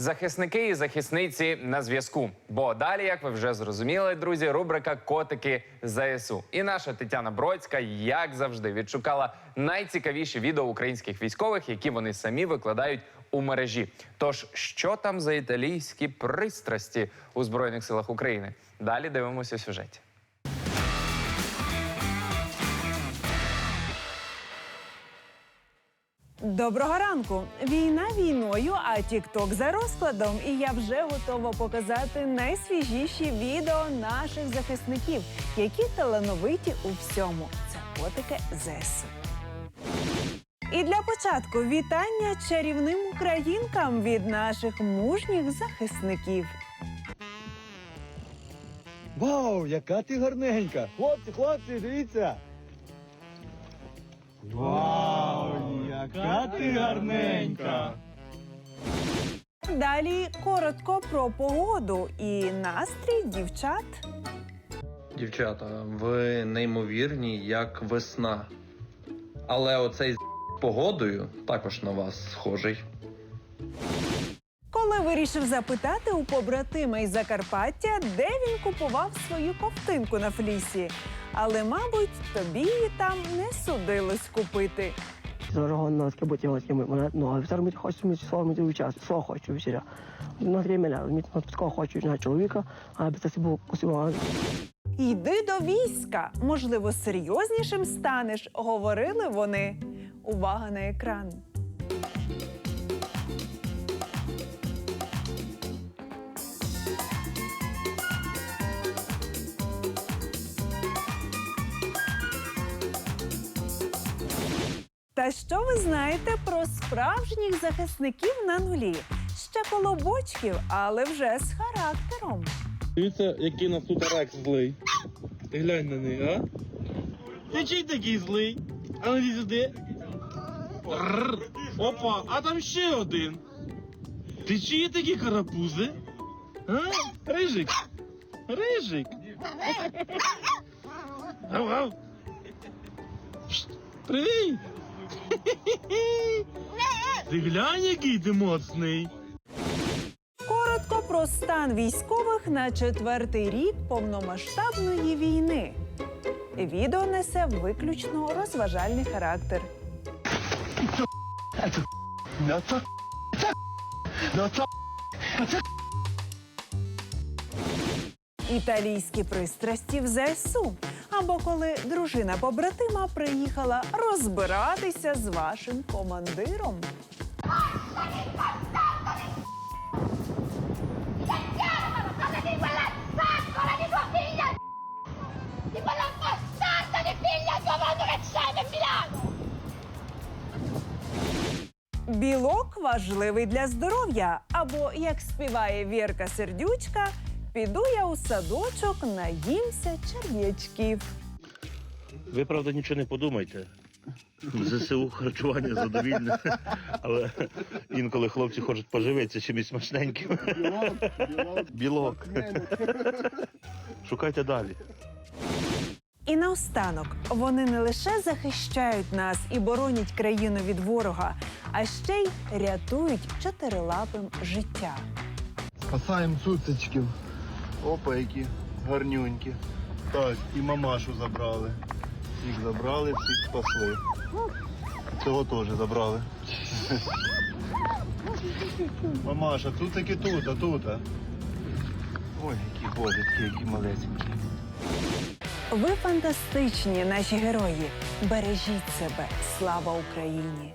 Захисники і захисниці на зв'язку. Бо далі, як ви вже зрозуміли, друзі, рубрика Котики ЗСУ. І наша Тетяна Бродська, як завжди, відшукала найцікавіші відео українських військових, які вони самі викладають у мережі. Тож, що там за італійські пристрасті у Збройних силах України? Далі дивимося у сюжеті. Доброго ранку! Війна війною, а Тікток за розкладом. І я вже готова показати найсвіжіші відео наших захисників, які талановиті у всьому. Це котики ЗСУ. І для початку вітання чарівним українкам від наших мужніх захисників. Вау, яка ти гарненька! Хлопці, хлопці, дивіться! Вау, ти гарненька! Далі коротко про погоду і настрій дівчат. Дівчата, ви неймовірні, як весна. Але оцей з погодою також на вас схожий. Коли вирішив запитати у побратима із Закарпаття, де він купував свою ковтинку на флісі. Але, мабуть, тобі її там не судилось купити. Дорого на скиботі ось мене ну а ми хочемо слово ми час, слово хочу вчора. На время ми на такого хочу на чоловіка, а без це був косимо. Йди до війська. Можливо, серйознішим станеш, говорили вони. Увага на екран. Та що ви знаєте про справжніх захисників на нулі? Ще колобочків, але вже з характером. Дивіться, який нас тут Рекс злий. Ти глянь на них, а? Ти чий такий злий? А ну сюди. Опа, а там ще один. Ти чиї такі карапузи? А? Рижик. Рижик. Гав, гав. Привіт. Ти глянь, який ти моцний. Коротко про стан військових на четвертий рік повномасштабної війни. Відео несе виключно розважальний характер. Італійські пристрасті в ЗСУ. Або коли дружина побратима приїхала розбиратися з вашим командиром. Білок важливий для здоров'я. Або, як співає Вірка Сердючка, піду я у садочок, наїмся черв'ячків. Ви правда нічого не подумайте. ЗСУ харчування задовільне, але інколи хлопці хочуть поживитися чимось смачненьким. Білок. Шукайте далі. І наостанок вони не лише захищають нас і боронять країну від ворога, а ще й рятують чотирилапим життя. Спасаємо цуцечків. Опа, які гарнюнькі. Так, і мамашу забрали. Всіх забрали, всіх спасли. Цього теж забрали. Мамаша, тут, а тут. а. Ой, які божечки, які малесенькі. Ви фантастичні, наші герої. Бережіть себе. Слава Україні!